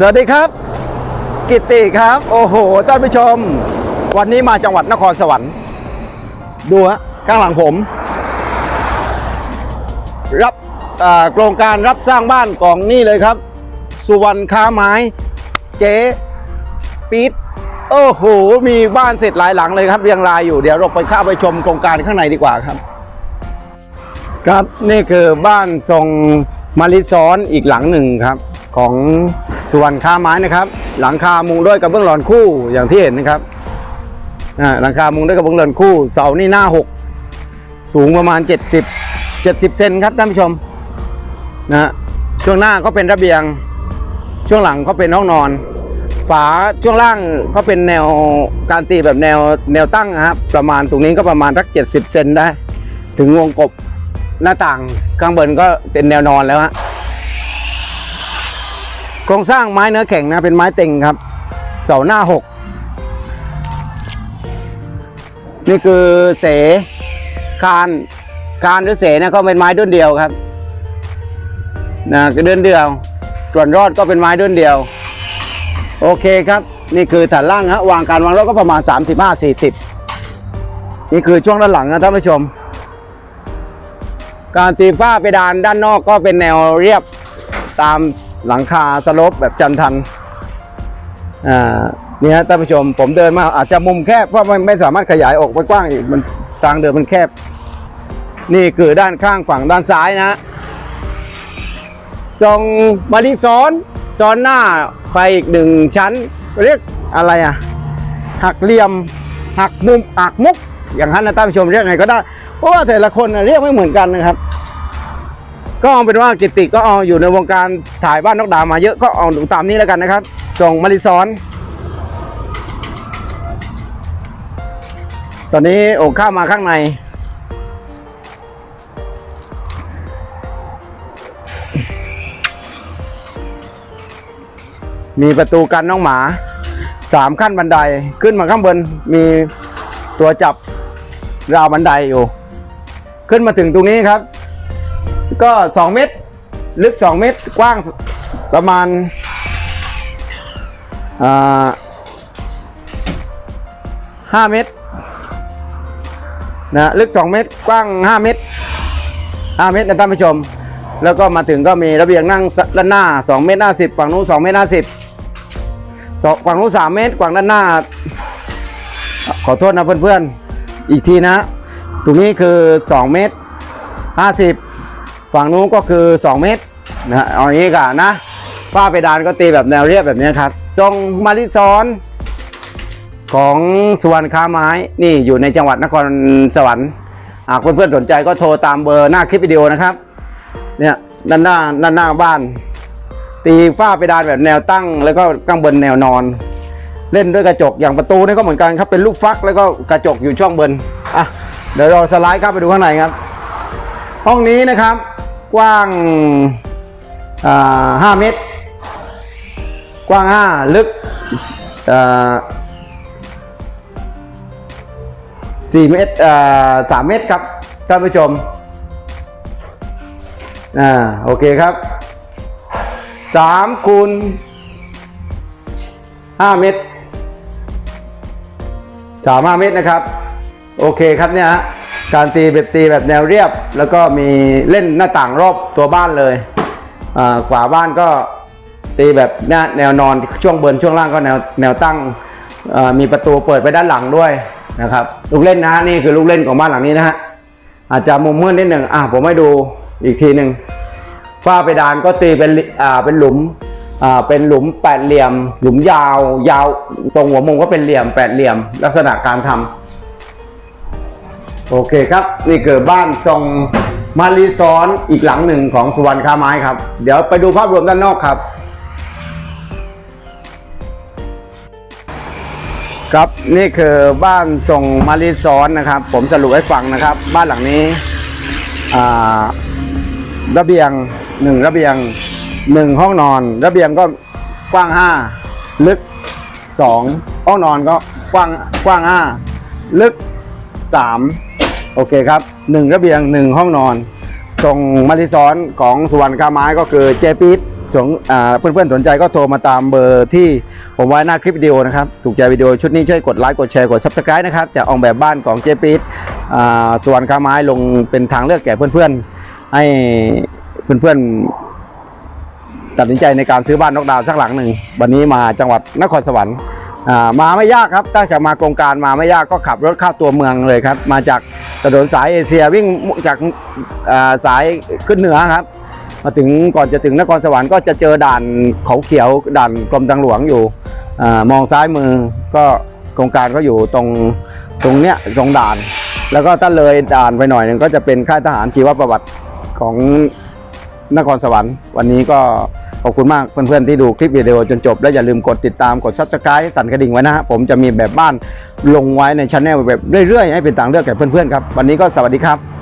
สวัสดีครับ กิตติครับ โอ้โหท่านผู้ชม วันนี้มาจังหวัดนครสวรรค์ดูฮะข้างหลังผม รับอ่าโครงการรับสร้างบ้านของนี่เลยครับ สุวรรณค้าไม้ เจ๊ปี๊ดโอ้โห มีบ้านเสร็จหลายหลังเลยครับ เรียงรายอยู่เดี๋ยวเราไปเข้าไปชมโครงการข้างในดีกว่าครับ ครับนี่คือบ้านทรงมาริซ้อนอีกหลังหนึ่งครับ ของ สุวรรณคาไม้นะครับ หลังคามุงด้วยกระเบื้องหลอนคู่อย่างที่เห็นนะครับอ่าหลังคามุงด้วยกระเบื้องหลอนคู่ เสานี่หน้า 6 สูงประมาณ 70 70เซนครับท่านผู้ชมนะฮะช่วงหน้าก็เป็นระเบียง ช่วงหลังก็เป็นห้องนอน ฝาช่วงล่างก็เป็นแนวการตีแบบแนวแนวตั้งนะครับ ประมาณตรงนี้ก็ประมาณสัก70เซนได้ ถึงวงกบหน้าต่างข้างบนก็เป็นแนวนอนแล้วฮะ โครงสร้างไม้เนื้อแข็งนะเป็นไม้เต็งครับ เสาหน้าหกนี่คือเสคานคานหรือเสเนี่ยก็เป็นไม้ด้วนเดียวครับนะก็ด้วนเดียว ส่วนรอดก็เป็นไม้ด้วนเดียว โอเคครับ นี่คือฐานล่างฮะวางการวางรถก็ประมาณ 35-40 นี่คือช่วงด้านหลังนะท่านผู้ชม การตีฝ้าเพดานด้านนอกก็เป็นแนวเรียบ ตามหลังคาสลปแบบจันทันอ่านี่ฮะท่านผู้ชมผมเดินมาอาจจะมุมแคบเพราะมันไม่สามารถขยายออกไปกว้างอีกมันทางเดินมันแคบ นี่คือด้านข้างฝั่งด้านซ้ายนะตรงมาที่ซ้อนซ้อนหน้าไปอีกหนึ่งชั้น เรียกอะไรอะหักเหลี่ยมหักมุมหักมุก อย่างนั้นนะท่านผู้ชมเรียกไงก็ได้ เพราะว่าแต่ละคนเรียกไม่เหมือนกันนะครับ ก็เอาเป็นว่ากิตติก็เอาอยู่ในวงการถ่ายบ้านนกดาวมาเยอะก็เอาดูตามนี้แล้วกันนะครับส่งมาริซอน ตอนนี้โอ่งข้าวมาข้างใน มีประตูกันน้องหมาสามขั้นบันไดขึ้นมาข้างบนมีตัวจับราวบันไดอยู่ ขึ้นมาถึงตรงนี้ครับ ก็ 2 เมตร ลึก 2 เมตร กว้างประมาณาห้าเมตรนะลึก 2 เมตร กว้าง 5 เมตร 5 เมตรนะท่านผู้ชม แล้วก็มาถึงก็มีระเบียงนั่งด้านหน้า 2 เมตร50ฝั่งนู้น2เมตร50สองฝั่งนู้น3เมตรฝั่งด้านหน้า ขอโทษนะเพื่อนๆ อีกทีนะ ตรงนี้คือ 2 เมตร 50 ฝั่งนู้นก็คือ 2 เมตรนะเอาอย่างนี้กันนะฝ้าเพดานก็ตีแบบแนวเรียบแบบนี้ครับ ทรงมาริซ้อนของสุวรรณค้าไม้นี่อยู่ในจังหวัดนครสวรรค์หากเพื่อนๆสนใจก็โทรตามเบอร์หน้าคลิปวิดีโอนะครับเนี่ยด้านหน้าด้านหน้าบ้าน ตีฝ้าเพดานแบบแนวตั้ง แล้วก็ข้างบนแนวนอน เล่นด้วยกระจกอย่างประตูนี่ก็เหมือนกันครับเป็นลูกฟักแล้วก็กระจกอยู่ช่องบนอะเดี๋ยวเราสไลด์เข้าไปดูข้างในครับ ห้องนี้นะครับ กว้างห้าเมตร กว้างห้าลึกสี่เมตรสามเมตรครับท่านผู้ชมอ่าโอเคครับสามคูณห้าเมตรสามห้าเมตรนะครับ โอเคครับเนี่ยฮะการตีแบบตีแบบแนวเรียบ แล้วก็มีเล่นหน้าต่างรอบตัวบ้านเลยอ่าขวาบ้านก็ตีแบบหน้าแนวนอนช่วงบนช่วงล่างก็แนวแนวตั้งอ่ามีประตูเปิดไปด้านหลังด้วยนะครับลูกเล่นนะฮะนี่คือลูกเล่นของบ้านหลังนี้นะฮะอาจจะมุมมืดนิดหนึ่งอะผมให้ดูอีกทีหนึ่งฝ้าเพดานก็ตีเป็นอ่าเป็นหลุมอ่าเป็นหลุมแปดเหลี่ยม หลุมยาว ยาวตรงหัวมุมก็เป็นเหลี่ยมแปดเหลี่ยม ลักษณะการทำ โอเคครับ นี่คือบ้านทรงมารีซ้อนอีกหลังหนึ่งของสุวรรณค้าไม้ครับ เดี๋ยวไปดูภาพรวมด้านนอกครับ ครับนี่คือบ้านทรงมารีซ้อนนะครับ ผมสรุปให้ฟังนะครับ บ้านหลังนี้ระเบียงหนึ่งระเบียงหนึ่งห้องนอน ระเบียงก็กว้างห้าลึกสองห้องนอนก็กว้างกว้างห้าลึกสาม โอเคครับหนึ่งระเบียงหนึ่งห้องนอน ตรงมาริซ้อนของสุวรรณค้าไม้ก็คือเจปีดสนอ่าเพื่อนๆสนใจก็โทรมาตามเบอร์ที่ผมไว้หน้าคลิปวิดีโอนะครับ ถูกใจวิดีโอชุดนี้ช่วยกดไลค์กดแชร์กด subscribe นะครับจะออกแบบบ้านของเจปี๊ดอ่าสวนค้าไม้ลงเป็นทางเลือกแก่เพื่อนๆ ให้เพื่อนๆตัดสินใจในการซื้อบ้านนอกดาวสักหลังหนึ่งวันนี้มาจังหวัดนครสวรรค์ มาไม่ยากครับถ้าจะมาโครงการมาไม่ยากก็ขับรถเข้าตัวเมืองเลยครับ มาจากถนนสายเอเชียวิ่งจากาสายขึ้นเหนือครับ มาถึงก่อนจะถึงนครสวรรค์ก็จะเจอด่านเขาเขียวด่านกรมทางหลวงอยู่อมองซ้ายมือก็โครงการก็อยู่ตรงตรงเนี้ยตรงด่าน แล้วก็ถ้าเลยด่านไปหน่อยหนึงก็จะเป็นค่ายทหารชีวประวัติของนครสวรรค์ วันนี้ก็ ขอบคุณมากเพื่อนๆที่ดูคลิปวิดีโอจนจบ และอย่าลืมกดติดตามกดซับสไคร b ์สั่นกระดิ่งไว้นะฮะผมจะมีแบบบ้านลงไว้ในช anel แบบเรื่อยๆ ให้เป็นต่างเลือกแก่เพื่อนๆครับวันนี้ก็สวัสดีครับ